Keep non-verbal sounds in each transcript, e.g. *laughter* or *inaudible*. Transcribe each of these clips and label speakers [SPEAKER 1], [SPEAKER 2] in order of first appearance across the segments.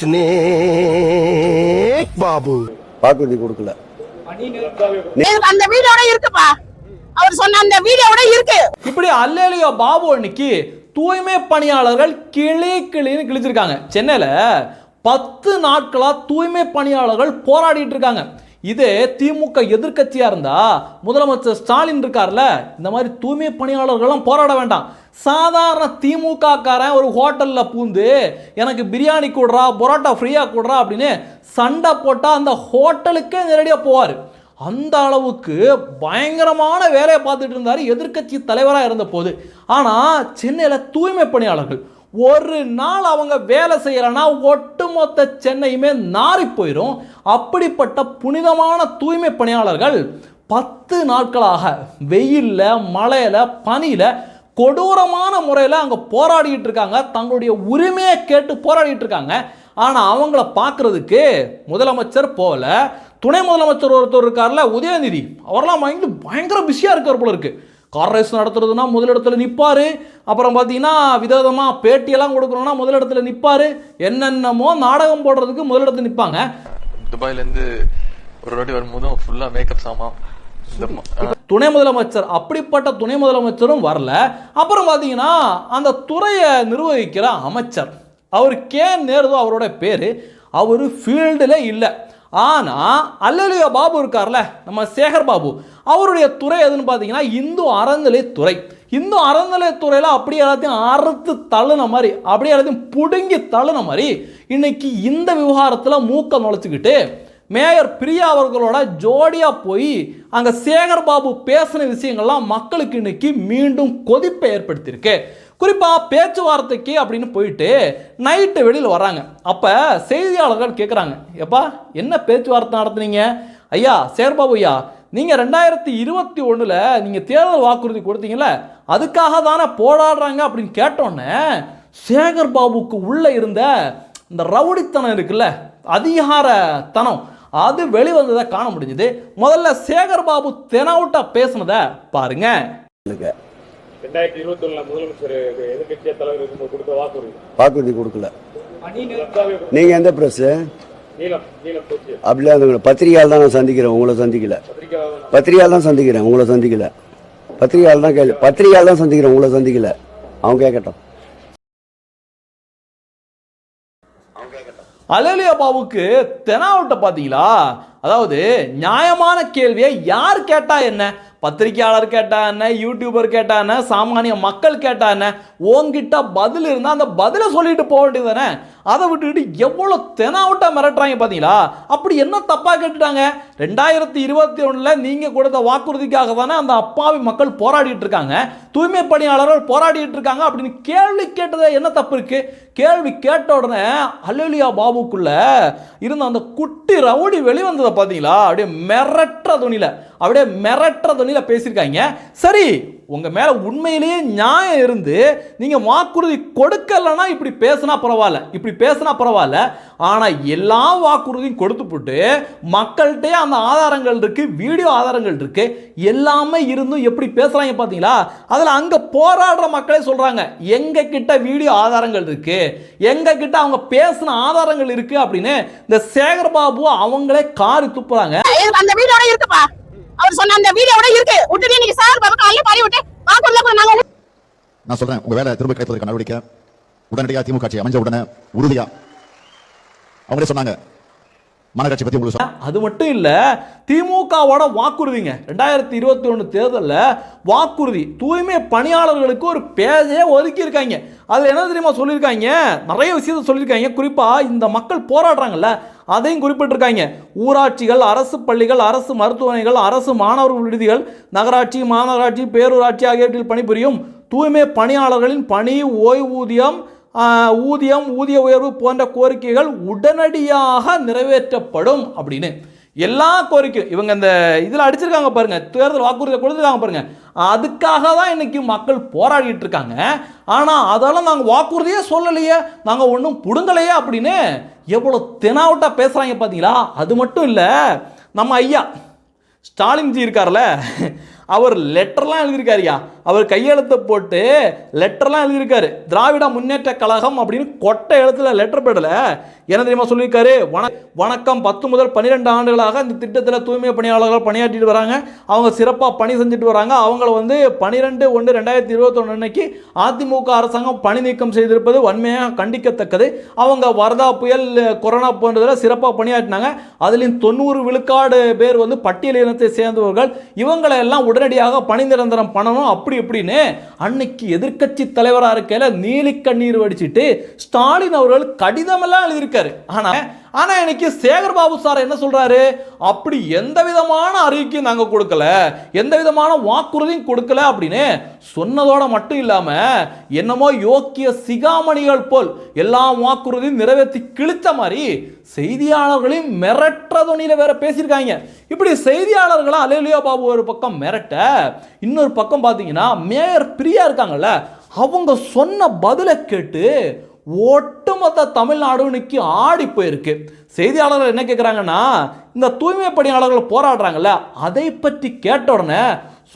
[SPEAKER 1] Snake Babu.
[SPEAKER 2] வாக்குறுதி கொடுக்கல.
[SPEAKER 3] அந்த வீடியோட இருக்குப்பா. அவர் சொன்ன அந்த வீடியோட இருக்கு.
[SPEAKER 4] இப்படி அல்லேலியோ பாபு அன்னைக்கு தூய்மை பணியாளர்கள் கிளி கிளின்னு கிழிச்சிருக்காங்க. சென்னையில் பத்து நாட்களாக தூய்மை பணியாளர்கள் போராடிட்டு இருக்காங்க. இதே திமுக எதிர்க்கட்சியா இருந்தா முதலமைச்சர் ஸ்டாலின் இருக்கார்ல இந்த மாதிரி தூய்மை பணியாளர்களும் போராட வேண்டாம். சாதாரண திமுகக்காரன் ஒரு ஹோட்டலில் பூந்து எனக்கு பிரியாணி கூடுறா பரோட்டா ஃப்ரீயாக கூடுறா அப்படின்னு சண்டை போட்டால் அந்த ஹோட்டலுக்கே நேரடியாக போவார். அந்த அளவுக்கு பயங்கரமான வேலையை பார்த்துட்டு இருந்தார் எதிர்க்கட்சி தலைவராக இருந்த போது ஆனால் சென்னையில் தூய்மை பணியாளர்கள் ஒரு நாள் அவங்க வேலை செய்யலைன்னா ஒட்டுமொத்த சென்னையுமே நாறி போயிடும் அப்படிப்பட்ட புனிதமான தூய்மை பணியாளர்கள் பத்து நாட்களாக வெயிலில் மழையில் பனியில் கொடூரமான முறையில் அங்கே போராடிட்டு இருக்காங்க. தங்களுடைய உரிமையை கேட்டு போராடிட்டு இருக்காங்க. ஆனால் அவங்கள பார்க்கறதுக்கு முதலமைச்சர் போல துணை முதலமைச்சர் ஒருத்தர் இருக்கார்ல உதயநிதி. அவரெல்லாம் வாங்கி பயங்கர பிஸியாக இருக்கார் போல இருக்கு. கார் ரேஸ் நடத்துறதுனா முதலிடத்துல நிற்பார் அப்புறம் பார்த்தீங்கன்னா விதவிதமாக பேட்டியெல்லாம் கொடுக்கணும்னா முதலிடத்துல நிற்பார் என்னென்னமோ நாடகம் போடுறதுக்கு முதலிடத்துல நிற்பாங்க
[SPEAKER 5] துபாயிலேருந்து ஒரு வாட்டி வரும்போதும் ஃபுல்லாக மேக்கப் சாமான்
[SPEAKER 4] துணை முதலமைச்சர் அப்படிப்பட்ட துணை முதலமைச்சரும் வரல. அப்புறம் பார்த்தீங்கன்னா அந்த துறையை நிர்வகிக்கிற அமைச்சர் அவர் கே. நேருதோ அவரோட பேர் அவர் ஃபீல்டில் இல்லை. ஆனால் அல்லலியோ பாபு இருக்கார்ல நம்ம சேகர் பாபு. அவருடைய துறை எதுன்னு பார்த்தீங்கன்னா இந்து அறநிலைத்துறை இந்து அறநிலைத்துறையில் அப்படியே எல்லாத்தையும் அறுத்து தள்ளுன மாதிரி அப்படியே எல்லாத்தையும் பிடுங்கி தள்ளுன மாதிரி இன்னைக்கு இந்த விவகாரத்தில் மூக்க நுழைச்சிக்கிட்டு மேயர் பிரியா அவர்களோட ஜோடியாக போய் அங்கே சேகர் பாபு பேசின விஷயங்கள்லாம் மக்களுக்கு இன்னைக்கு மீண்டும் கொதிப்பை ஏற்படுத்தியிருக்கு. குறிப்பாக பேச்சுவார்த்தைக்கு அப்படின்னு போயிட்டு நைட்டு வெளியில் வராங்க அப்போ செய்தியாளர்கள் கேட்குறாங்க எப்பா என்ன பேச்சுவார்த்தை நடத்துனீங்க? ஐயா சேகர் பாபு ஐயா நீங்கள் ரெண்டாயிரத்தி இருபத்தி ஒன்றில் நீங்கள் தேர்தல் வாக்குறுதி கொடுத்தீங்கள அதுக்காக தானே போராடுறாங்க அப்படின்னு கேட்டோன்னே சேகர் பாபுக்கு உள்ளே இருந்த இந்த ரவுடித்தனம் இருக்குல்ல அதிகாரத்தனம் அது வெளிவந்ததை காண முடிஞ்சுது. முதல்ல சேகர் பாபு தெனாவுட்டா பேசுனதை பாருங்க.
[SPEAKER 6] ரெண்டாயிரத்தி இருபத்தி ஒண்ணுல முதலமைச்சர் எதிர்கட்சிய தலைவர் இருக்கும்போது கொடுத்த வாக்குறுதி.
[SPEAKER 2] வாக்குறுதி கொடுக்கல. நீங்க எந்த பிரஸ் அப்படிலாம் அந்த பத்திரிகையால் தான் நான் சந்திக்கிறேன் உங்களை சந்திக்கல. பத்திரிகையால் தான் சந்திக்கிறேன் உங்களை சந்திக்கல. பத்திரிகையால் தான் கேள்வி பத்திரிகையால் தான் சந்திக்கிறேன் உங்களை சந்திக்கல. அவன் கேட்கட்டும்.
[SPEAKER 4] அலேலியா பாபுக்கு பார்த்தீங்களா அதாவது நியாயமான கேள்வியை யார் கேட்டா என்ன? பத்திரிக்கையாளர் கேட்டா என்ன? யூடியூபர் கேட்டா என்ன? சாமானிய மக்கள் கேட்டா என்ன? உங்ககிட்ட பதில் இருந்தால் அந்த பதிலை சொல்லிட்டு போக வேண்டியது தானே? அதை விட்டுக்கிட்டு எவ்வளோ தெனாவுட்டா மிரட்டுறாங்க பார்த்தீங்களா அப்படி என்ன தப்பாக கேட்டுட்டாங்க? ரெண்டாயிரத்தி இருபத்தி ஒன்றில் நீங்கள் கொடுத்த வாக்குறுதிக்காக தானே அந்த அப்பாவி மக்கள் போராடிட்டு இருக்காங்க. தூய்மை பணியாளர்கள் போராடிட்டு இருக்காங்க அப்படின்னு கேள்வி கேட்டது என்ன தப்பு இருக்கு? கேள்வி கேட்ட உடனே அலுலியா பாபுக்குள்ள இருந்த அந்த குட்டி ரவுடி வெளிவந்ததை பார்த்தீங்களா? அப்படியே மிரட்டுற துணியில் அப்படியே மிரட்டுற துணியில் பேசியிருக்காங்க. சரி உங்கள் மேலே உண்மையிலேயே நியாயம் இருந்து நீங்கள் வாக்குறுதி கொடுக்கலன்னா இப்படி பேசினா பரவாயில்ல இப்படி பேசினா பரவாயில்ல. ஆனால் எல்லா வாக்குறுதியும் கொடுத்துப்புட்டு மக்கள்கிட்டே அந்த ஆதாரங்கள் இருக்குது வீடியோ ஆதாரங்கள் இருக்குது எல்லாமே இருந்தும் எப்படி பேசுகிறாங்க பார்த்தீங்களா அதில் அங்கே போராடுற மக்களே சொல்கிறாங்க எங்கள் கிட்ட வீடியோ ஆதாரங்கள் இருக்குது எங்கள் கிட்ட அவங்க பேசின ஆதாரங்கள் இருக்குது அப்படின்னு இந்த சேகர் பாபு அவங்களே காரி துப்புறாங்க.
[SPEAKER 3] அந்த வீடியோட இருக்குப்பா. அவர் சொன்ன அந்த வீடியோட இருக்கு. விட்டுட்டு நீங்க சார் பாபா காலையில பாடி விட்டு வாக்குறுதில கூட நாங்க
[SPEAKER 7] நான் சொல்றேன் உங்க வேலை திரும்ப கைப்பற்ற நடவடிக்கை. உடனடியாக திமுக ஆட்சி அமைஞ்ச உடனே உறுதியா. அவங்களே சொன்னாங்க மாநகராட்சி பத்தி உங்களுக்கு.
[SPEAKER 4] அது மட்டும் இல்லை திமுகவோட வாக்குறுதிங்க. ரெண்டாயிரத்தி இருபத்தி ஒன்று தேர்தலில் வாக்குறுதி தூய்மை பணியாளர்களுக்கு ஒரு பேஜே ஒதுக்கி இருக்காங்க அதில் என்ன தெரியுமா சொல்லியிருக்காங்க? நிறைய விஷயத்தை சொல்லியிருக்காங்க. குறிப்பாக இந்த மக்கள் போராடுறாங்கல்ல அதையும் குறிப்பிட்டிருக்காங்க. ஊராட்சிகள் அரசு பள்ளிகள் அரசு மருத்துவமனைகள் அரசு மாணவர்கள் விடுதிகள் நகராட்சி மாநகராட்சி பேரூராட்சி ஆகியவற்றில் பணிபுரியும் தூய்மை பணியாளர்களின் பணி ஓய்வூதியம் ஊதியம் ஊதிய உயர்வு போன்ற கோரிக்கைகள் உடனடியாக நிறைவேற்றப்படும் அப்படின்னு. எல்லா கோரிக்கையும் இவங்க இந்த இதில் அடிச்சிருக்காங்க பாருங்க தேர்தல் வாக்குறுதியை கொடுத்துருக்காங்க பாருங்க. அதுக்காக தான் இன்னைக்கு மக்கள் போராடிட்டு இருக்காங்க. ஆனால் அதெல்லாம் நாங்கள் வாக்குறுதியே சொல்லலையே நாங்கள் ஒன்றும் புடுங்கலையே அப்படின்னு எவ்வளோ தெனாவட்டா பேசுகிறாங்க பார்த்தீங்களா அது மட்டும் இல்லை நம்ம ஐயா ஸ்டாலின் ஜி இருக்கார்ல அவர் லெட்டர்லாம் எழுதியிருக்காருயா அவர் கையெழுத்து போட்டு லெட்டர்லாம் எழுதியிருக்காரு. திராவிட முன்னேற்ற கழகம் அப்படின்னு கொட்டை எழுத்துல லெட்டர் போடல. என்ன தெரியுமா சொல்லியிருக்காரு? வண வணக்கம் பத்து முதல் பன்னிரெண்டு ஆண்டுகளாக இந்த திட்டத்தில் தூய்மை பணியாளர்கள் பணியாற்றிட்டு வராங்க. அவங்க சிறப்பாக பணி செஞ்சுட்டு வராங்க. அவங்கள வந்து பன்னிரெண்டு ஒன்று ரெண்டாயிரத்தி இருபத்தொன்று அன்னைக்கு அதிமுக அரசாங்கம் பணி நீக்கம் செய்திருப்பது வன்மையாக கண்டிக்கத்தக்கது. அவங்க வரதா புயல் கொரோனா போன்றதில் சிறப்பாக பணியாற்றினாங்க. அதுலேயும் தொண்ணூறு விழுக்காடு பேர் வந்து பட்டியல் இனத்தை சேர்ந்தவர்கள். இவங்களை எல்லாம் உடனடியாக பணி நிரந்தரம் பண்ணணும். அப்படி எப்படி இப்படின்னு அன்னைக்கு எதிர்க்கட்சி தலைவராக இருக்கையில் நீலி கண்ணீர் வடிச்சிட்டு ஸ்டாலின் அவர்கள் கடிதமெல்லாம் எழுதியிருக்காரு. ஆனா ஆனா இன்னைக்கு சேகர் பாபு சார் என்ன சொல்றாரு? அப்படி எந்த விதமான அறிவிக்கையும் நாங்க கொடுக்கல. எந்த விதமான வாக்குறுதியும் கொடுக்கல அப்படின்னு சொன்னதோட மட்டும் இல்லாம என்னமோ யோக்கிய சிகாமணிகள் போல் எல்லா வாக்குறுதியும் நிறைவேற்றி கிழிச்ச மாதிரி செய்தியாளர்களையும் மிரட்டுற துணியில வேற பேசியிருக்காங்க. இப்படி செய்தியாளர்களை அலையிலியோ பாபு ஒரு பக்கம் மிரட்ட இன்னொரு பக்கம் பார்த்தீங்கன்னா மேயர் ஃப்ரீயாக இருக்காங்கல்ல? அவங்க சொன்ன பதிலை கேட்டு ஒட்டுமொத்த தமிழ்நாடு இன்னைக்கு ஆடி போயிருக்கு. செய்தியாளர்கள் என்ன கேட்குறாங்கன்னா இந்த தூய்மை பணியாளர்கள் போராடுறாங்கல்ல அதை பற்றி கேட்ட உடனே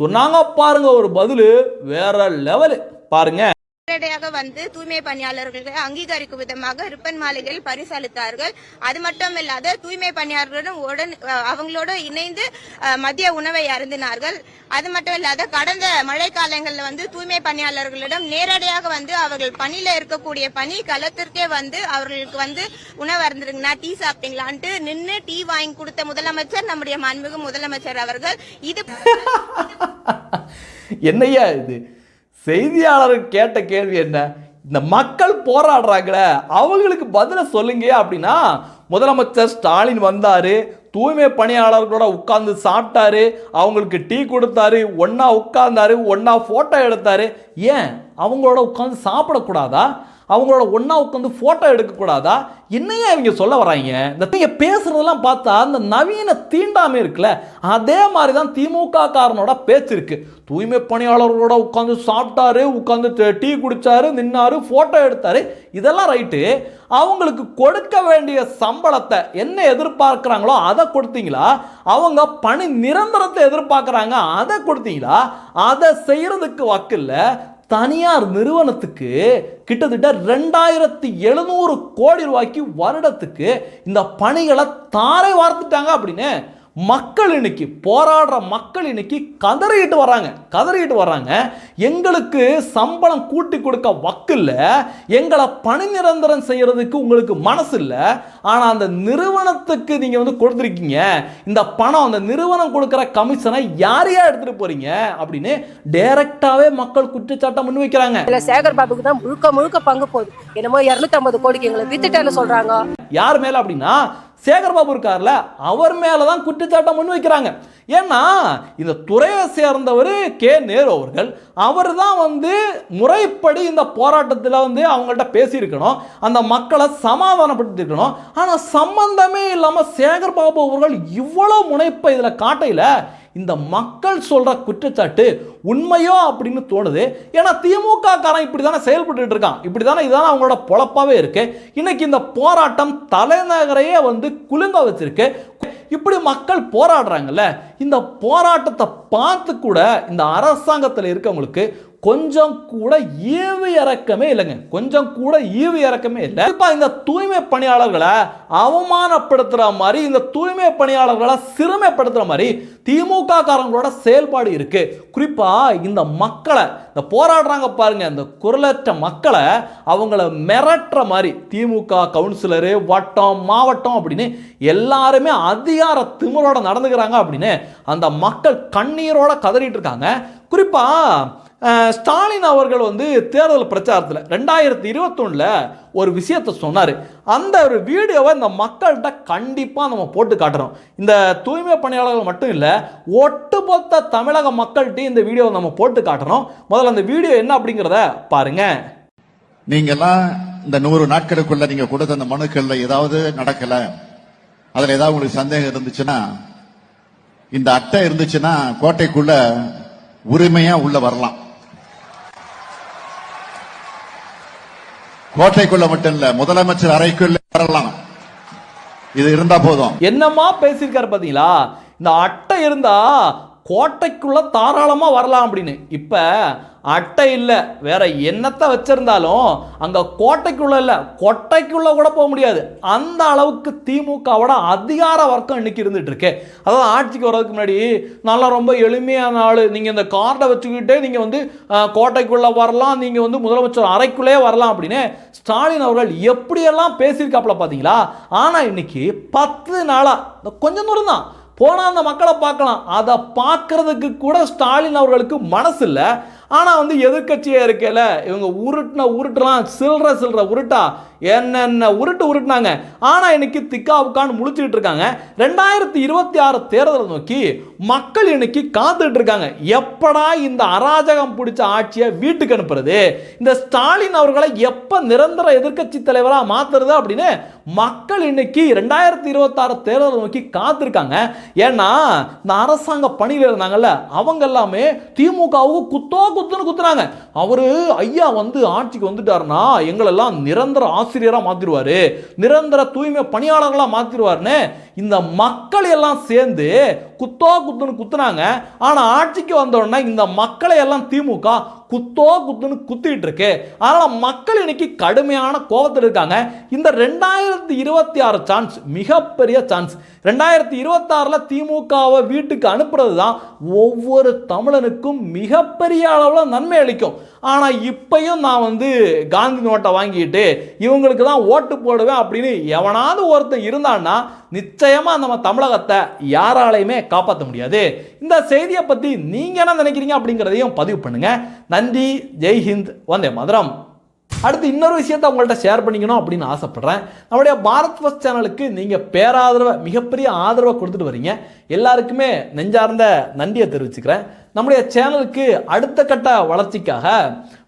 [SPEAKER 4] சொன்னாங்க பாருங்க ஒரு பதில் வேற லெவலு பாருங்க.
[SPEAKER 8] நேரடியாக வந்து தூய்மை பணியாளர்களை அங்கீகரிக்கும் விதமாக ரிப்பன் மாளிகையில் பரிசளித்தார்கள். அது மட்டும் இல்லாத தூய்மை பணியாளர்களுடன் உடன் அவங்களோட அவங்களோடு இணைந்து மதிய உணவை அருந்தினார்கள். அது மட்டும் இல்லாத கடந்த மழை காலங்களில் வந்து தூய்மை பணியாளர்களிடம் நேரடியாக வந்து அவர்கள் பணியில இருக்கக்கூடிய பணி களத்திற்கே வந்து அவர்களுக்கு வந்து உணவு அருந்துருங்கண்ணா டீ சாப்பிட்டீங்களான்ட்டு நின்று டீ வாங்கி கொடுத்த முதலமைச்சர் நம்முடைய மாண்புமிகு முதலமைச்சர் அவர்கள். இது *laughs*
[SPEAKER 4] என்னையா இது? செய்தியாளர் கேட்ட கேள்வி என்ன? இந்த மக்கள் போராடுறாங்களே அவங்களுக்கு பதில சொல்லுங்க அப்படின்னா முதலமைச்சர் ஸ்டாலின் வந்தார் தூய்மை பணியாளர்களோட உட்காந்து சாப்பிட்டாரு அவங்களுக்கு டீ கொடுத்தாரு ஒன்றா உட்கார்ந்தாரு ஒன்றா ஃபோட்டோ எடுத்தாரு. ஏன்? அவங்களோட உட்காந்து சாப்பிடக்கூடாதா? அவங்களோட ஒன்றா உட்காந்து ஃபோட்டோ எடுக்கக்கூடாதா? என்னையே இவங்க சொல்ல வராங்க. இந்த நீங்கள் பேசுகிறதெல்லாம் பார்த்தா அந்த நவீன தீண்டாமை இருக்குல்ல அதே மாதிரி தான் திமுக காரனோட பேச்சு இருக்குது தூய்மை பணியாளர்களோட உட்காந்து சாப்பிட்டாரு உட்காந்து டீ குடித்தாரு நின்னாரு ஃபோட்டோ எடுத்தாரு. இதெல்லாம் ரைட்டு அவங்களுக்கு கொடுக்க வேண்டிய சம்பளத்தை என்ன எதிர்பார்க்குறாங்களோ அதை கொடுத்தீங்களா? அவங்க பணி நிரந்தரத்தை எதிர்பார்க்குறாங்க அதை கொடுத்தீங்களா? அதை செய்கிறதுக்கு வக்கில்ல தனியார் நிறுவனத்துக்கு கிட்டத்தட்ட ரெண்டாயிரத்தி எழுநூறு கோடி ரூபாய்க்கு வருடத்துக்கு இந்த பணிகளை தாரை வார்த்துட்டாங்க அப்படின்னு மக்கள் இன்னைக்கு போராடுற மக்கள் இன்னைக்கு கதறிட்டு வராங்க. கதறிட்டு வராங்க. எங்களுக்கு சம்பளம் கூட்டி கொடுக்க வக்கில்ல எங்களை பணி நிரந்தரம் செய்யறதுக்கு உங்களுக்கு மனசு இல்லை. ஆனால் அந்த நிறுவனத்துக்கு நீங்கள் வந்து கொடுத்துருக்கீங்க. இந்த பணம் அந்த நிறுவனம் கொடுக்குற கமிஷனை யாரையா எடுத்துட்டு போறீங்க? அப்படின்னு டைரக்டாவே மக்கள் குற்றச்சாட்டை முன்வைக்கிறாங்க.
[SPEAKER 9] இதுல சேகர் பாபுக்கு தான் முழுக்க முழுக்க பங்கு போகுது. என்னமோ 250 கோடிக்கு எங்களை வித்துட்டேன்னு சொல்றாங்க.
[SPEAKER 4] யார் மேல அப்படின்னா சேகர் பாபு இருக்கார்ல அவர் மேலே தான் குற்றச்சாட்டை முன்வைக்கிறாங்க ஏன்னா இந்த துறையை சேர்ந்தவர் கே. நேரு அவர்கள் அவர் தான் வந்து முறைப்படி இந்த போராட்டத்தில் வந்து அவங்கள்ட்ட பேசியிருக்கணும். அந்த மக்களை சமாதானப்படுத்திருக்கணும் ஆனால் சம்பந்தமே இல்லாமல் சேகர் பாபு அவர்கள் இவ்வளோ முனைப்பை இதில் காட்டையில் இந்த மக்கள் சொல்கிற குற்றச்சாட்டு உண்மையோ அப்படின்னு தோணுது. ஏன்னா திமுக காரன் இப்படி தானே செயல்பட்டு இருக்கான். இப்படி தானே இதுதானே அவங்களோட பொழப்பாவே இருக்கு. இன்னைக்கு இந்த போராட்டம் தலைநகரையே வந்து குலுங்க வச்சிருக்கு. இப்படி மக்கள் போராடுறாங்கல்ல இந்த போராட்டத்தை பார்த்து கூட இந்த அரசாங்கத்தில் இருக்கவங்களுக்கு கொஞ்சம் கூட ஈவு இறக்கமே இல்லைங்க. கொஞ்சம் கூட ஈவு இறக்கமே இல்லை. இப்போ இந்த தூய்மை பணியாளர்களை அவமானப்படுத்துகிற மாதிரி இந்த தூய்மை பணியாளர்களை சிறுமைப்படுத்துகிற மாதிரி திமுக காரங்களோட செயல்பாடு இருக்குது குறிப்பாக இந்த மக்களை இந்த போராடுறாங்க பாருங்க இந்த குரலற்ற மக்களை அவங்கள மிரட்டுற மாதிரி திமுக கவுன்சிலரு வட்டம் மாவட்டம் அப்படின்னு எல்லாருமே அதிகார திமிரோட நடந்துக்கிறாங்க அப்படின்னு அந்த மக்கள் கண்ணீரோட கதறிட்டு இருக்காங்க. குறிப்பாக ஸ்டாலின் அவர்கள் வந்து தேர்தல் பிரச்சாரத்தில் ரெண்டாயிரத்தி இருபத்தொன்னில் ஒரு விஷயத்தை சொன்னார். அந்த ஒரு வீடியோவை இந்த மக்கள்கிட்ட கண்டிப்பாக நம்ம போட்டு காட்டுறோம். இந்த தூய்மை பணியாளர்கள் மட்டும் இல்லை ஒட்டுமொத்த தமிழக மக்கள்கிட்டையும் இந்த வீடியோவை நம்ம போட்டு காட்டுறோம். முதல்ல அந்த வீடியோ என்ன அப்படிங்கிறத பாருங்க.
[SPEAKER 7] நீங்க எல்லாம் இந்த நூறு நாட்களுக்குள்ள நீங்க கொடுத்த அந்த மனுக்கள்ல ஏதாவது நடக்கல? அதுல ஏதாவது உங்களுக்கு சந்தேகம் இருந்துச்சுன்னா இந்த அட்டை இருந்துச்சுன்னா கோட்டைக்குள்ள உரிமையா உள்ள வரலாம். கோட்டைக்குள்ள மட்டும் இல்ல முதலமைச்சர் அறைக்குள்ள வரலாம். இது இருந்தா போதும்.
[SPEAKER 4] என்னமா பேசியிருக்காரு பாத்தீங்களா? இந்த அட்டை இருந்தா கோட்டைக்குள்ளே தாராளமாக வரலாம் அப்படின்னு. இப்போ அட்டை இல்லை வேற என்னத்தை வச்சிருந்தாலும் அங்கே கோட்டைக்குள்ளே இல்லை கொட்டைக்குள்ளே கூட போக முடியாது. அந்த அளவுக்கு திமுகவோட அதிகார வர்க்கம் இன்னைக்கு இருந்துட்டு இருக்கு. அதாவது ஆட்சிக்கு வர்றதுக்கு முன்னாடி நல்லா ரொம்ப எளிமையான ஆள். நீங்கள் இந்த கார்டை வச்சுக்கிட்டே நீங்கள் வந்து கோட்டைக்குள்ளே வரலாம் நீங்கள் வந்து முதலமைச்சர் அறைக்குள்ளே வரலாம் அப்படின்னு ஸ்டாலின் அவர்கள் எப்படியெல்லாம் பேசியிருக்காப்புல பார்த்தீங்களா ஆனால் இன்னைக்கு பத்து நாளாக கொஞ்சம் தூரம் தான் போனால் அந்த மக்களை பார்க்கலாம். அதை பார்க்கறதுக்கு கூட ஸ்டாலின் அவர்களுக்கு மனசு இல்லை ஆனால் வந்து எதிர்க்கட்சியாக இருக்கல இவங்க உருட்டின உருட்டுலாம் சில்லற சில்லற உருட்டா என்னென்ன உருட்டு உருட்டுனாங்க. ஆனால் இன்னைக்கு திக்காவுக்கான்னு முழிச்சுக்கிட்டு இருக்காங்க. ரெண்டாயிரத்தி இருபத்தி ஆறு தேர்தலை நோக்கி மக்கள் இன்னைக்கு காத்துட்டு இருக்காங்க. எப்படா இந்த அராஜகம் பிடிச்ச ஆட்சியை வீட்டுக்கு அனுப்புறது? இந்த ஸ்டாலின் அவர்களை எப்போ நிரந்தர எதிர்க்கட்சி தலைவராக மாத்துறது அப்படின்னு மக்கள் இன்னைக்கு ரெண்டாயிரத்தி இருபத்தாறு தேர்தல் நோக்கி காத்திருக்காங்க. ஏன்னா இந்த அரசாங்க பணியில் இருந்தாங்கல்ல அவங்க எல்லாமே திமுகவுக்கு குத்தோ குத்துன்னு குத்துறாங்க. அவர் ஐயா வந்து ஆட்சிக்கு வந்துட்டாருன்னா எங்களெல்லாம் நிரந்தர ஆசிரியராக மாற்றிடுவார் நிரந்தர தூய்மை பணியாளர்களாக மாற்றிடுவார்னு இந்த மக்கள் எல்லாம் சேர்ந்து குத்தோ குத்துன்னு குத்துனாங்க. ஆனால் ஆட்சிக்கு வந்த உடனே இந்த மக்களை எல்லாம் திமுக குத்தோ குத்துன்னு குத்திட்டு இருக்கு. அதனால் மக்கள் இன்னைக்கு கடுமையான கோபத்தில் இருக்காங்க. இந்த ரெண்டாயிரத்தி இருபத்தி ஆறு சான்ஸ் மிகப்பெரிய சான்ஸ் ரெண்டாயிரத்தி இருபத்தாறில் திமுகவை வீட்டுக்கு அனுப்புறது தான் ஒவ்வொரு தமிழனுக்கும் மிகப்பெரிய அளவில் நன்மை அளிக்கும். ஆனால் இப்பையும் நான் வந்து காந்தி நோட்டை வாங்கிட்டு இவங்களுக்கு தான் ஓட்டு போடுவேன் அப்படின்னு எவனாவது ஒருத்தன் இருந்தான்னா நிச்சயமாக நம்ம தமிழகத்தை யாராலையுமே காப்பாற்ற முடியாது. இந்த செய்தியை பற்றி நீங்கள் என்ன நினைக்கிறீங்க அப்படிங்கிறதையும் பதிவு பண்ணுங்கள் நன்றி ஜெய் ஹிந்த் வந்தே மதுரம். அடுத்து இன்னொரு விஷயத்தை உங்கள்கிட்ட ஷேர் பண்ணிக்கணும் அப்படின்னு ஆசைப்பட்றேன். நம்முடைய பாரத் ஃபஸ்ட் சேனலுக்கு நீங்கள் பேராதரவை மிகப்பெரிய ஆதரவை கொடுத்துட்டு வரீங்க. எல்லாருக்குமே நெஞ்சார்ந்த நன்றியை தெரிவிச்சுக்கிறேன். நம்முடைய சேனலுக்கு அடுத்த கட்ட வளர்ச்சிக்காக